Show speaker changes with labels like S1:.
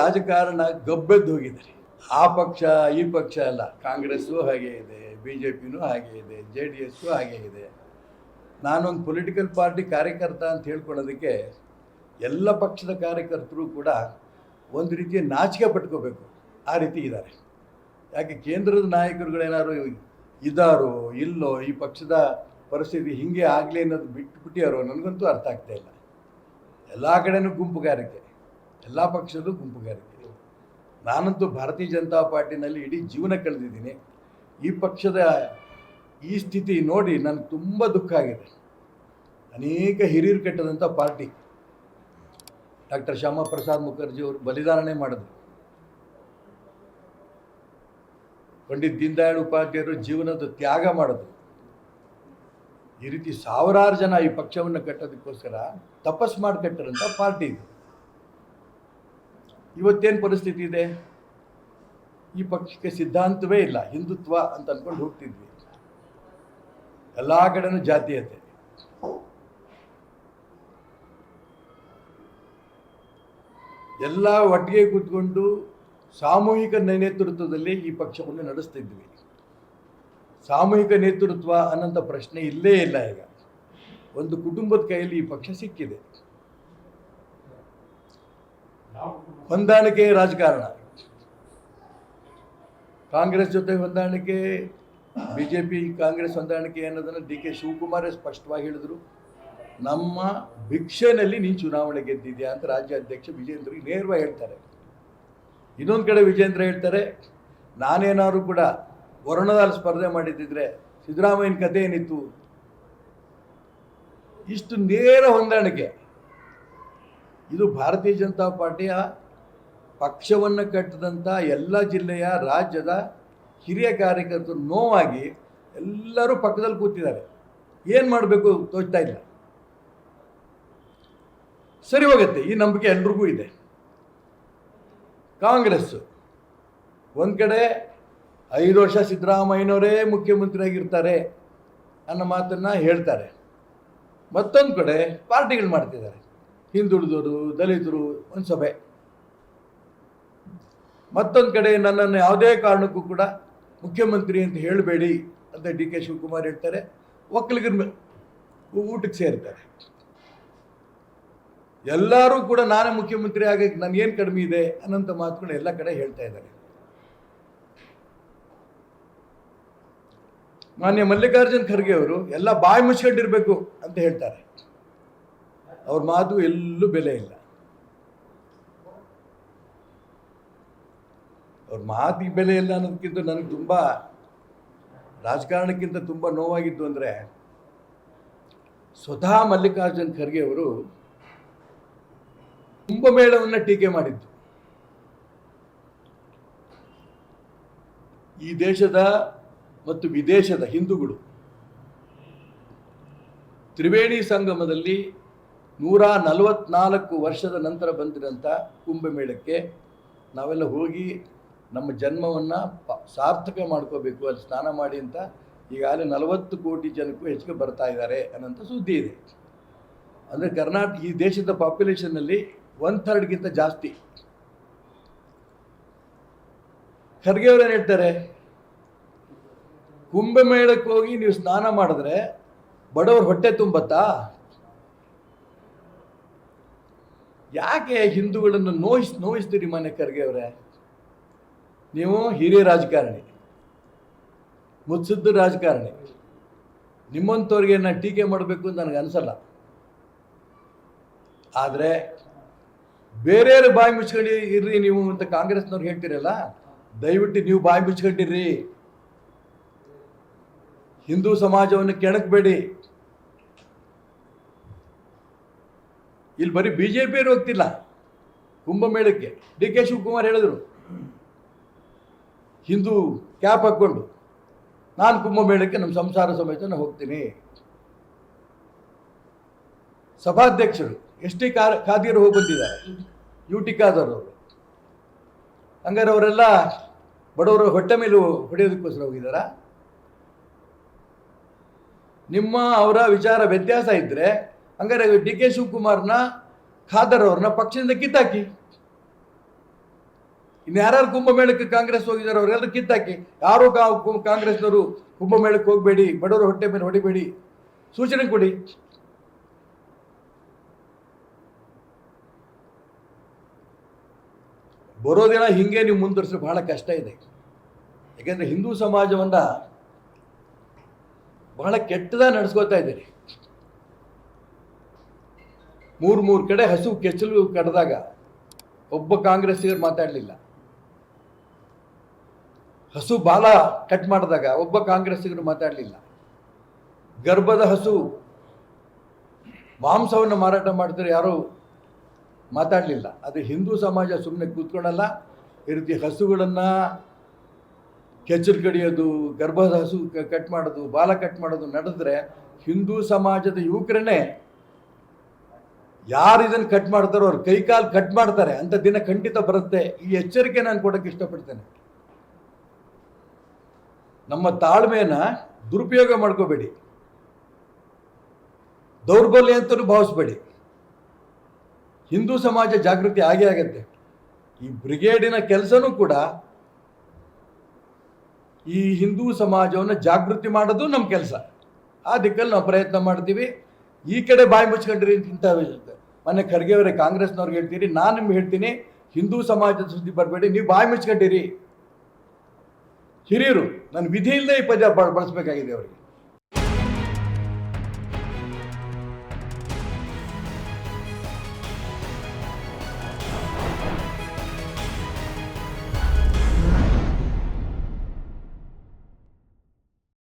S1: ರಾಜಕಾರಣ ಗಬ್ಬೆದ್ದು ಹೋಗಿದ್ದಾರೆ ಆ ಪಕ್ಷ, ಈ ಪಕ್ಷ ಅಲ್ಲ. ಕಾಂಗ್ರೆಸ್ಸು ಹಾಗೆ ಇದೆ ಬಿ ಜೆ ಪಿನೂ ಹಾಗೆ ಇದೆ, ಜೆ ಡಿ ಎಸ್ಸು ಹಾಗೆ ಇದೆ. ನಾನೊಂದು ಪೊಲಿಟಿಕಲ್ ಪಾರ್ಟಿ ಕಾರ್ಯಕರ್ತ ಅಂತ ಹೇಳ್ಕೊಳ್ಳೋದಕ್ಕೆ ಎಲ್ಲ ಪಕ್ಷದ ಕಾರ್ಯಕರ್ತರು ಕೂಡ ಒಂದು ರೀತಿಯ ನಾಚಿಕೆ ಪಟ್ಕೋಬೇಕು. ಆ ರೀತಿ ಇದ್ದಾರೆ. ಯಾಕೆ ಕೇಂದ್ರದ ನಾಯಕರುಗಳೇನಾದ್ರು ಇದ್ದಾರೋ, ಇಲ್ಲೋ, ಈ ಪಕ್ಷದ ಪರಿಸ್ಥಿತಿ ಹಿಂಗೆ ಆಗಲಿ ಅನ್ನೋದು ಬಿಟ್ಟು ಬಿಟ್ಟಿಯಾರೋ ನನಗಂತೂ ಅರ್ಥ ಆಗ್ತಾ ಇಲ್ಲ. ಎಲ್ಲ ಕಡೆನೂ ಗುಂಪುಗಾರಿಕೆ. ಎಲ್ಲ ಪಕ್ಷದ ಗುಂಪುಗಾರಿಕೆ ನಾನಂತೂ ಭಾರತೀಯ ಜನತಾ ಪಾರ್ಟಿನಲ್ಲಿ ಇಡೀ ಜೀವನ ಕಳೆದಿದ್ದೀನಿ. ಈ ಪಕ್ಷದ ಈ ಸ್ಥಿತಿ ನೋಡಿ ನನಗೆ ತುಂಬ ದುಃಖ ಆಗಿದೆ. ಅನೇಕ ಹಿರಿಯರು ಕೆಟ್ಟದಂಥ ಪಾರ್ಟಿ. ಡಾಕ್ಟರ್ ಶ್ಯಾಮ ಪ್ರಸಾದ್ ಮುಖರ್ಜಿ ಅವರು ಬಲಿದಾನನೇ ಮಾಡಿದ್ರು. ಪಂಡಿತ್ ದೀನ್ ದಯಾಳ್ ಉಪಾಧ್ಯಾಯರು ಜೀವನದ ತ್ಯಾಗ ಮಾಡಿದ್ರು. ಈ ರೀತಿ ಸಾವಿರಾರು ಜನ ಈ ಪಕ್ಷವನ್ನು ಕಟ್ಟೋದಕ್ಕೋಸ್ಕರ ತಪಸ್ ಮಾಡಿ ಕಟ್ಟಿರೋಂಥ ಪಾರ್ಟಿ ಇದು. ಇವತ್ತೇನು ಪರಿಸ್ಥಿತಿ ಇದೆ? ಈ ಪಕ್ಷಕ್ಕೆ ಸಿದ್ಧಾಂತವೇ ಇಲ್ಲ, ಹಿಂದುತ್ವ ಅಂತ ಅನ್ಕೊಂಡು ಹೋಗ್ತಿದ್ವಿ. ಎಲ್ಲ ಕಡೆನೂ ಜಾತೀಯತೆ. ಎಲ್ಲ ಒಟ್ಟಿಗೆ ಕೂತ್ಕೊಂಡು ಸಾಮೂಹಿಕ ನೇತೃತ್ವದಲ್ಲಿ ಈ ಪಕ್ಷವನ್ನು ನಡೆಸ್ತಿದ್ವಿ. ಸಾಮೂಹಿಕ ನೇತೃತ್ವ ಅನ್ನೋಂಥ ಪ್ರಶ್ನೆ ಇಲ್ಲೇ ಇಲ್ಲ ಈಗ. ಒಂದು ಕುಟುಂಬದ ಕೈಯಲ್ಲಿ ಈ ಪಕ್ಷ ಸಿಕ್ಕಿದೆ. ಹೊಂದಾಣಿಕೆ ರಾಜಕಾರಣ. ಕಾಂಗ್ರೆಸ್ ಜೊತೆ ಹೊಂದಾಣಿಕೆ ಬಿ ಜೆ ಪಿ ಕಾಂಗ್ರೆಸ್ ಹೊಂದಾಣಿಕೆ ಅನ್ನೋದನ್ನು ಡಿ ಕೆ ಶಿವಕುಮಾರೇ ಸ್ಪಷ್ಟವಾಗಿ ಹೇಳಿದರು. ನಮ್ಮ ಭಿಕ್ಷೆನಲ್ಲಿ ನೀನು ಚುನಾವಣೆ ಗೆದ್ದಿದ್ಯಾ ಅಂತ ರಾಜ್ಯ ಅಧ್ಯಕ್ಷ ವಿಜೇಂದ್ರಿಗೆ ನೇರವಾಗಿ ಹೇಳ್ತಾರೆ. ಇನ್ನೊಂದು ಕಡೆ ವಿಜೇಂದ್ರ ಹೇಳ್ತಾರೆ, ನಾನೇನಾದ್ರು ಕೂಡ ವರುಣದಲ್ಲಿ ಸ್ಪರ್ಧೆ ಮಾಡಿದ್ದಿದ್ರೆ ಸಿದ್ದರಾಮಯ್ಯನ ಕಥೆ ಏನಿತ್ತು? ಇಷ್ಟು ನೇರ ಹೊಂದಾಣಿಕೆ. ಇದು ಭಾರತೀಯ ಜನತಾ ಪಾರ್ಟಿಯ ಪಕ್ಷವನ್ನು ಕಟ್ಟಿದಂಥ ಎಲ್ಲ ಜಿಲ್ಲೆಯ ರಾಜ್ಯದ ಹಿರಿಯ ಕಾರ್ಯಕರ್ತರು ನೋವಾಗಿ ಎಲ್ಲರೂ ಪಕ್ಕದಲ್ಲಿ ಕೂತಿದ್ದಾರೆ. ಏನು ಮಾಡಬೇಕು ತೋಚ್ತಾ ಇಲ್ಲ. ಸರಿ ಹೋಗುತ್ತೆ, ಈ ನಂಬಿಕೆ ಎಲ್ರಿಗೂ ಇದೆ. ಕಾಂಗ್ರೆಸ್ಸು ಒಂದು ಕಡೆ ಐದು ವರ್ಷ ಸಿದ್ದರಾಮಯ್ಯನವರೇ ಮುಖ್ಯಮಂತ್ರಿಯಾಗಿರ್ತಾರೆ ಅನ್ನೋ ಮಾತನ್ನು ಹೇಳ್ತಾರೆ. ಮತ್ತೊಂದು ಕಡೆ ಪಾರ್ಟಿಗಳು ಮಾಡ್ತಿದ್ದಾರೆ. ಹಿಂದುಳಿದವರು, ದಲಿತರು, ಒಂದು ಸಭೆ. ಮತ್ತೊಂದು ಕಡೆ ನನ್ನನ್ನು ಯಾವುದೇ ಕಾರಣಕ್ಕೂ ಕೂಡ ಮುಖ್ಯಮಂತ್ರಿ ಅಂತ ಹೇಳಬೇಡಿ ಅಂತ ಡಿ ಕೆ ಶಿವಕುಮಾರ್ ಹೇಳ್ತಾರೆ. ಒಕ್ಕಲಿಗರ ಊಟಕ್ಕೆ ಸೇರ್ತಾರೆ. ಎಲ್ಲರೂ ಕೂಡ ನಾನೇ ಮುಖ್ಯಮಂತ್ರಿ ಆಗಕ್ಕೆ ನನಗೇನು ಕಡಿಮೆ ಇದೆ ಅನ್ನೋಂಥ ಮಾತುಗಳು ಎಲ್ಲ ಕಡೆ ಹೇಳ್ತಾ ಇದ್ದಾರೆ. ಮಾನ್ಯ ಮಲ್ಲಿಕಾರ್ಜುನ್ ಖರ್ಗೆ ಅವರು, ಎಲ್ಲ ಬಾಯಿ ಮುಚ್ಕೊಂಡಿರ್ಬೇಕು ಅಂತ ಹೇಳ್ತಾರೆ. ಅವ್ರ ಮಾತು ಎಲ್ಲೂ ಬೆಲೆ ಇಲ್ಲ. ಅವ್ರ ಮಾತಿಗೆ ಬೆಲೆ ಇಲ್ಲ ಅನ್ನೋದಕ್ಕಿಂತ ನನಗೆ ತುಂಬ ರಾಜಕಾರಣಕ್ಕಿಂತ ತುಂಬ ನೋವಾಗಿದ್ದು ಅಂದರೆ ಸ್ವತಃ ಮಲ್ಲಿಕಾರ್ಜುನ್ ಖರ್ಗೆ ಅವರು ಕುಂಭಮೇಳವನ್ನು ಟೀಕೆ ಮಾಡಿದ್ದು. ಈ ದೇಶದ ಮತ್ತು ವಿದೇಶದ ಹಿಂದೂಗಳು ತ್ರಿವೇಣಿ ಸಂಗಮದಲ್ಲಿ ನೂರ ನಲವತ್ನಾಲ್ಕು ವರ್ಷದ ನಂತರ ಬಂದಿರೋಂಥ ಕುಂಭಮೇಳಕ್ಕೆ ನಾವೆಲ್ಲ ಹೋಗಿ ನಮ್ಮ ಜನ್ಮವನ್ನು ಪ, ಸಾರ್ಥಕ ಮಾಡ್ಕೋಬೇಕು, ಅಲ್ಲಿ ಸ್ನಾನ ಮಾಡಿ ಅಂತ ಈಗಾಗಲೇ ನಲವತ್ತು ಕೋಟಿ ಜನಕ್ಕೂ ಹೆಚ್ಚಿಗೆ ಬರ್ತಾ ಇದ್ದಾರೆ ಅನ್ನೋಂಥ ಸುದ್ದಿ ಇದೆ. ಅಂದರೆ ಕರ್ನಾಟಕ, ಈ ದೇಶದ ಪಾಪ್ಯುಲೇಷನ್ನಲ್ಲಿ ಒನ್ ಥರ್ಡ್ಗಿಂತ ಜಾಸ್ತಿ. ಖರ್ಗೆ ಅವ್ರು ಏನು ಹೇಳ್ತಾರೆ? ಕುಂಭಮೇಳಕ್ಕೆ ಹೋಗಿ ನೀವು ಸ್ನಾನ ಮಾಡಿದ್ರೆ ಬಡವ್ರ ಹೊಟ್ಟೆ ತುಂಬತ್ತಾ? ಯಾಕೆ ಹಿಂದೂಗಳನ್ನು ನೋಯಿಸ್, ನೋಯಿಸ್ತೀರಿ ಮನೆ ಖರ್ಗೆ ಅವರೇ? ನೀವು ಹಿರಿಯ ರಾಜಕಾರಣಿ, ಮುತ್ಸದ್ದು ರಾಜಕಾರಣಿ. ನಿಮ್ಮಂಥವ್ರಿಗೆ ನಾನು ಟೀಕೆ ಮಾಡಬೇಕು ಅಂತ ನನಗೆ ಅನಿಸಲ್ಲ. ಆದರೆ ಬೇರೆಯವ್ರ ಬಾಯಿ ಮುಚ್ಕೊಂಡು ಇರ್ರಿ ನೀವು ಅಂತ ಕಾಂಗ್ರೆಸ್ನವ್ರು ಹೇಳ್ತೀರಲ್ಲ, ದಯವಿಟ್ಟು ನೀವು ಬಾಯಿ ಮುಚ್ಕೊಂಡಿರ್ರಿ ಹಿಂದೂ ಸಮಾಜವನ್ನು ಕೆಣಕಬೇಡಿ. ಇಲ್ಲಿ ಬರೀ ಬಿ ಜೆ ಪಿಯವರು ಹೋಗ್ತಿಲ್ಲ. ಕುಂಭಮೇಳಕ್ಕೆ. ಡಿ ಕೆ ಶಿವಕುಮಾರ್ ಹೇಳಿದ್ರು. ಹಿಂದೂ ಕ್ಯಾಪ್ ಹಾಕ್ಕೊಂಡು ನಾನು ಕುಂಭಮೇಳಕ್ಕೆ ನಮ್ಮ ಸಂಸಾರ ಸಮೇತ ನಾನು ಹೋಗ್ತೀನಿ. ಸಭಾಧ್ಯಕ್ಷರು, ಎಸ್ ಟಿ ಕಾರ್ ಖಾದಿಯರು ಹೋಗಿ ಬಂದಿದ್ದಾರೆ. ಯು ಟಿ ಖಾದರ್ ಹಂಗಾರೆ ಅವರೆಲ್ಲ ಬಡವರು ಹೊಟ್ಟೆ ಮೇಲೂ ಹೊಡೆಯೋದಕ್ಕೋಸ್ಕರ ಹೋಗಿದ್ದಾರಾ? ನಿಮ್ಮ ಅವರ ವಿಚಾರ ವ್ಯತ್ಯಾಸ ಇದ್ದರೆ ಹಂಗಾರೆ ಡಿ ಕೆ ಶಿವಕುಮಾರ್ನ ಖಾದರ್ ಅವ್ರನ್ನ ಪಕ್ಷದಿಂದ ಕಿತ್ತಾಕಿ. ಇನ್ನು ಯಾರ್ಯಾರು ಕುಂಭಮೇಳಕ್ಕೆ ಕಾಂಗ್ರೆಸ್ ಹೋಗಿದ್ದಾರೆ ಅವರೆಲ್ಲರೂ ಕಿತ್ತಾಕಿ. ಯಾರು ಕಾಂಗ್ರೆಸ್ನವರು ಕುಂಭಮೇಳಕ್ಕೆ ಹೋಗಬೇಡಿ, ಬಡವರು ಹೊಟ್ಟೆ ಮೇಲೆ ಹೊಡಿಬೇಡಿ. ಸೂಚನೆ ಕೊಡಿ. ಬರೋ ದಿನ ಹಿಂಗೆ ನೀವು ಮುಂದುವರಿಸಿದ್ರೆ ಬಹಳ ಕಷ್ಟ ಇದೆ. ಯಾಕೆಂದರೆ ಹಿಂದೂ ಸಮಾಜವನ್ನು ಬಹಳ ಕೆಟ್ಟದ ನಡೆಸ್ಕೋತಾ ಇದ್ದೀರಿ. ಮೂರು ಮೂರು ಕಡೆ ಹಸು ಕೆಚ್ಚಲು ಕಡ್ದಾಗ ಒಬ್ಬ ಕಾಂಗ್ರೆಸ್ಸಿಗರು ಮಾತಾಡಲಿಲ್ಲ. ಹಸು ಬಾಲ ಕಟ್ ಮಾಡಿದಾಗ ಒಬ್ಬ ಕಾಂಗ್ರೆಸ್ಸಿಗರು ಮಾತಾಡಲಿಲ್ಲ. ಗರ್ಭದ ಹಸು ಮಾಂಸವನ್ನು ಮಾರಾಟ ಮಾಡಿದ್ರೆ ಯಾರೂ ಮಾತಾಡಲಿಲ್ಲ. ಅದು ಹಿಂದೂ ಸಮಾಜ ಸುಮ್ಮನೆ ಕೂತ್ಕೊಳ್ಳಲ್ಲ ಈ ರೀತಿ ಹಸುಗಳನ್ನು ಕೆಚ್ಚಲು ಕಡಿಯೋದು, ಗರ್ಭದ ಹಸು ಕಟ್ ಮಾಡೋದು, ಬಾಲ ಕಟ್ ಮಾಡೋದು ನಡೆದ್ರೆ ಹಿಂದೂ ಸಮಾಜದ ಯುವಕರನ್ನೇ ಯಾರು ಇದನ್ನು ಕಟ್ ಮಾಡ್ತಾರೋ ಅವ್ರ ಕೈಕಾಲು ಕಟ್ ಮಾಡ್ತಾರೆ, ಅಂತ ದಿನ ಖಂಡಿತ ಬರುತ್ತೆ. ಈ ಎಚ್ಚರಿಕೆ ನಾನು ಕೊಡೋಕೆ ಇಷ್ಟಪಡ್ತೇನೆ. ನಮ್ಮ ತಾಳ್ಮೆಯನ್ನ ದುರುಪಯೋಗ ಮಾಡ್ಕೋಬೇಡಿ. ದೌರ್ಬಲ್ಯ ಅಂತಲೂ ಭಾವಿಸ್ಬೇಡಿ. ಹಿಂದೂ ಸಮಾಜ ಜಾಗೃತಿ ಆಗೇ ಆಗತ್ತೆ. ಈ ಬ್ರಿಗೇಡಿನ ಕೆಲಸನೂ ಕೂಡ ಈ ಹಿಂದೂ ಸಮಾಜವನ್ನು ಜಾಗೃತಿ ಮಾಡೋದು ನಮ್ಮ ಕೆಲಸ. ಆ ದಿಕ್ಕಲ್ಲಿ ನಾವು ಪ್ರಯತ್ನ ಮಾಡ್ತೀವಿ. ಈ ಕಡೆ ಬಾಯಿ ಮುಚ್ಕೊಂಡಿರಿ ಇಂಥ ಮೊನ್ನೆ ಖರ್ಗೆ ಅವರೇ, ಕಾಂಗ್ರೆಸ್ನವ್ರಿಗೆ ಹೇಳ್ತೀರಿ, ನಾನು ನಿಮ್ಗೆ ಹೇಳ್ತೀನಿ, ಹಿಂದೂ ಸಮಾಜದ ಸುದ್ದಿ ಬರಬೇಡಿ, ನೀವು ಬಾಯಿ ಮುಚ್ಕೊಂಡಿರಿ. ಹಿರಿಯರು ನಾನು ವಿಧಿ ಇಲ್ಲದೆ ಈ ಪದ ಬಳಸಬೇಕಾಗಿದೆ ಅವರಿಗೆ.